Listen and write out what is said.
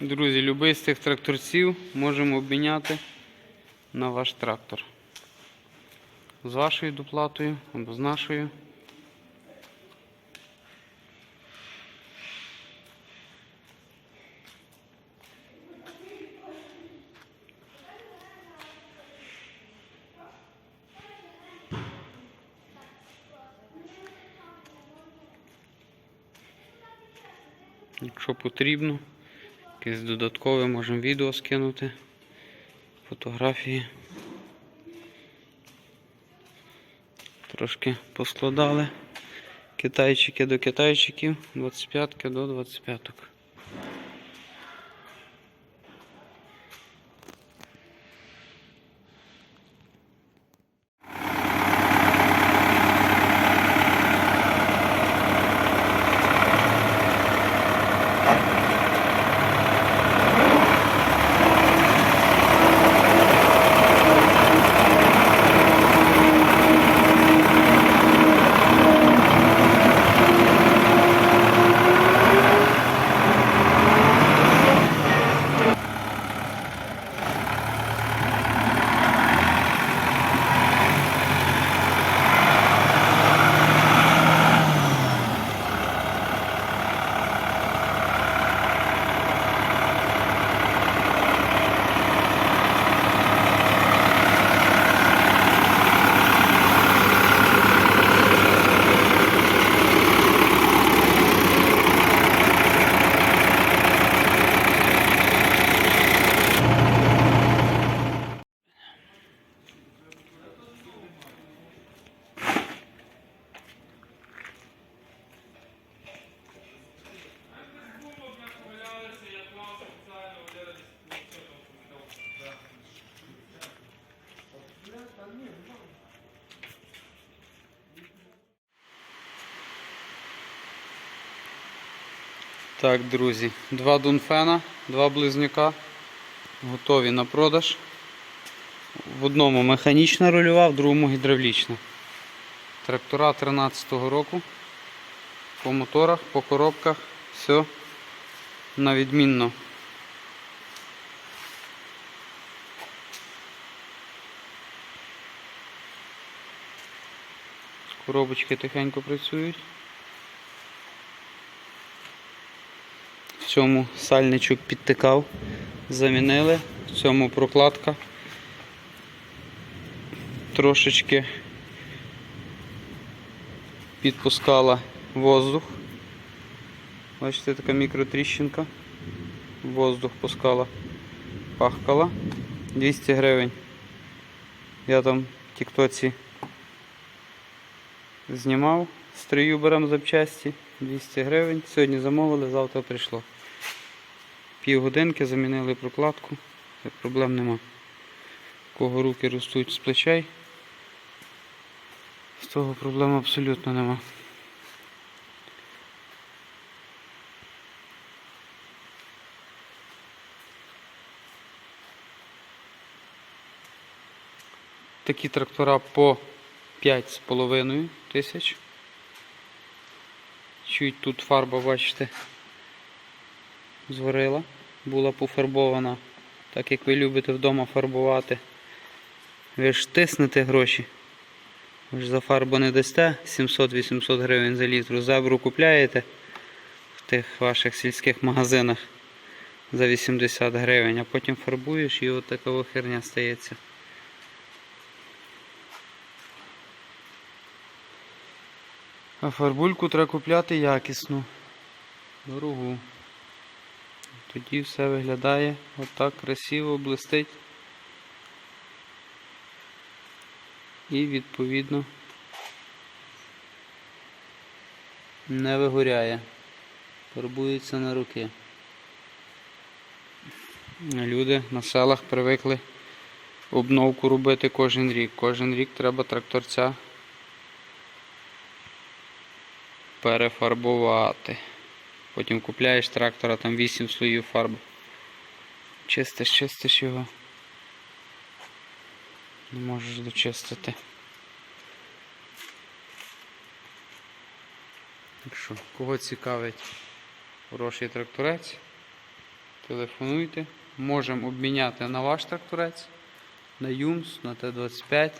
Друзі, любий з цих тракторців можемо обміняти на ваш трактор. З вашою доплатою або з нашою. Якщо потрібно, якесь додаткове можемо відео скинути, фотографії. Трошки поскладали китайчики до китайчиків, 25 до 25. Так, друзі, два Дунфена, два близнюка готові на продаж. В одному механічна рульова, в другому гідравлічна. Трактора 13-го року. По моторах, по коробках, все на відмінно. Коробочки тихенько працюють. Цьому сальничок підтикав, замінили, в цьому прокладка трошечки підпускала воздух. Бачите, така мікротріщинка. Воздух пускала, пахкала. 200 гривень. Я там в Тіктоці знімав, стрию беремо запчасті, 200 гривень. Сьогодні замовили, завтра прийшло. Півгодинки замінили прокладку, проблем нема. У Кого руки ростуть з плечей, з того проблем абсолютно нема. Такі трактора по 5,5 тисяч. Чуть тут фарба, бачите, зварила, була пофарбована, так як ви любите вдома фарбувати. Ви ж тиснете гроші. Ви ж за фарбу не дасте 700-800 гривень за літру. Зебру купляєте в тих ваших сільських магазинах за 80 гривень, а потім фарбуєш і от така херня стається. А фарбульку треба купляти якісну, дорогу. Тоді все виглядає отак красиво, блистить. І відповідно не вигоряє. Фарбується на руки. Люди на селах привикли обновку робити кожен рік. Кожен рік треба тракторця перефарбувати. Потім купляєш трактора, там 8 слоїв фарби. Чистиш, чистиш його. Не можеш дочистити. Якщо кого цікавить хороший тракторець, телефонуйте. Можемо обміняти на ваш тракторець, на ЮМС, на Т-25.